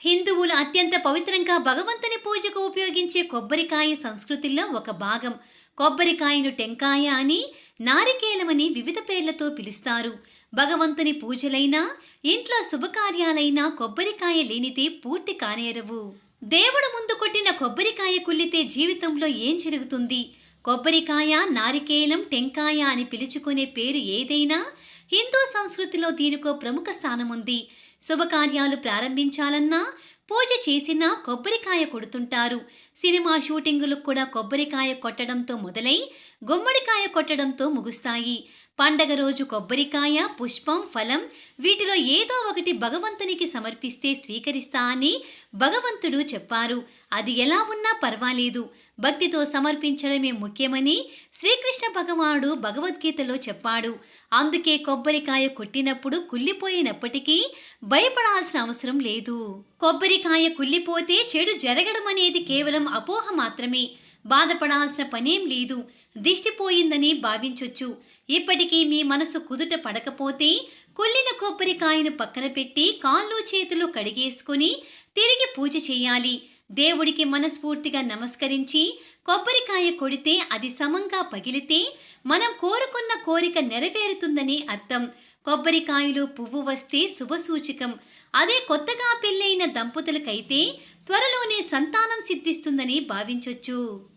హిందువులు అత్యంత పవిత్రంగా భగవంతుని పూజకు ఉపయోగించే కొబ్బరికాయ సంస్కృతిలో ఒక భాగం. కొబ్బరికాయను టెంకాయ అని నారికేలమని వివిధ పేర్లతో పిలుస్తారు. భగవంతుని పూజలైనా ఇంట్లో శుభకార్యాలైనా కొబ్బరికాయ లేనిదే పూర్తి కానేరవు. దేవుడు ముందు కొట్టిన కొబ్బరికాయ కుల్లితే జీవితంలో ఏం జరుగుతుంది? కొబ్బరికాయ నారికేలం టెంకాయ అని పిలుచుకునే పేరు ఏదైనా హిందూ సంస్కృతిలో దీనికో ప్రముఖ స్థానముంది. శుభకార్యాలు ప్రారంభించాలన్నా పూజ చేసినా కొబ్బరికాయ కొడుతుంటారు. సినిమా షూటింగులకు కూడా కొబ్బరికాయ కొట్టడంతో మొదలై గుమ్మడికాయ కొట్టడంతో ముగుస్తాయి. పండగ రోజు కొబ్బరికాయ పుష్పం ఫలం వీటిలో ఏదో ఒకటి భగవంతునికి సమర్పిస్తే స్వీకరిస్తా అని భగవంతుడు చెప్పారు. అది ఎలా ఉన్నా పర్వాలేదు. భక్తితో సమర్పించడమే ముఖ్యమని శ్రీకృష్ణ భగవానుడు భగవద్గీతలో చెప్పాడు. అందుకే కొబ్బరికాయ కొట్టినప్పుడు కుళ్ళిపోయినప్పటికీ భయపడాల్సిన అవసరం లేదు. కొబ్బరికాయ కుళ్ళిపోతే చెడు జరగడం అనేది కేవలం అపోహ మాత్రమే. బాధపడాల్సిన పనేం లేదు. దిష్టిపోయిందని భావించొచ్చు. ఇప్పటికీ మీ మనసు కుదుట పడకపోతే కుళ్ళిన కొబ్బరికాయను పక్కన పెట్టి కాళ్ళు చేతులు కడిగేసుకుని తిరిగి పూజ చేయాలి. దేవుడికి మనస్ఫూర్తిగా నమస్కరించి కొబ్బరికాయ కొడితే అది సమంగా పగిలితే మనం కోరుకున్న కోరిక నెరవేరుతుందని అర్థం. కొబ్బరికాయలో పువ్వు వస్తే శుభసూచకం. అదే కొత్తగా పెళ్ళైన దంపతులకైతే త్వరలోనే సంతానం సిద్ధిస్తుందని భావించొచ్చు.